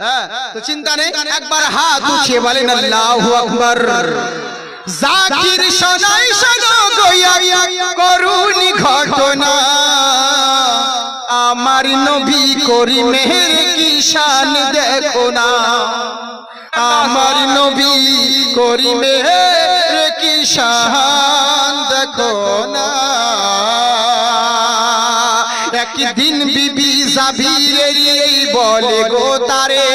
হ্যাঁ তো চিন্তা নেই একবার হাত উঠিয়ে বলেন আল্লাহু আকবার। জাকির শোনাই শোনো গয়া করুনি ঘটনা। আমার নবী করিমের কি শান দেখো না? আমার নবী একদিন বিবি জাবিরের এই বলে গো তারে,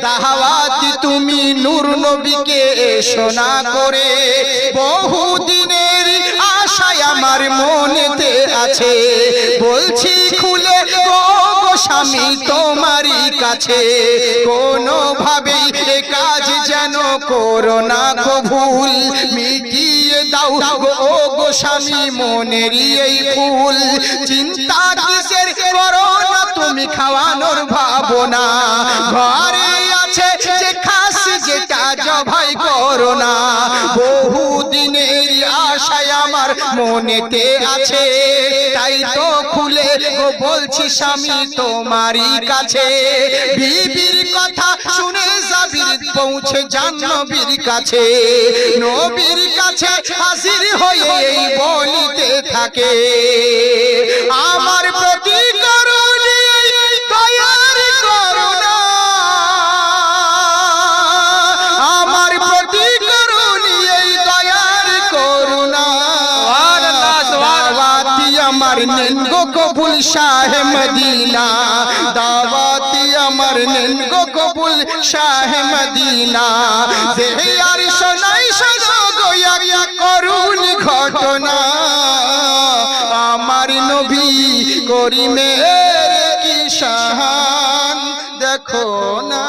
দাহাওয়াতি তুমি নূর নবীকে শোনা করে। বহুদিনের আশায় আমার মনেতে আছে। বলছি খুলে গো স্বামী তোমারই কাছে। কোনো ভাবেই এ কাজ যেন করো না গো ভুল মিটিয়ে দাও ও স্বামী মনেরই এই ফুল। চিন্তা কিসের? করো না তুমি খাওয়ানোর ভাবনা। ঘরে আছে যে খাস যেটা জবাই করো না। বহু দিনের আশায় আমার মনেতে আছে। তাই তো খুলে বলছি স্বামী তোমারই কাছে। বিবির কথা শুনে পৌঁছে যান নবীর কাছে। নবীর কাছে হাজির হয়ে এই বলিতে থাকে। আমার প্রতি আমার প্রতি করুণী। এই দয়ার করুণা। দাওয়াতি আমার নেন গো কবুল শাহ মদিনা। দাওয়াতি আমার নেন গো কবুল শাহ মদিনা। দেহে আর শোনাই শোনো গোয়া করিমের কি সাহান দেখো না।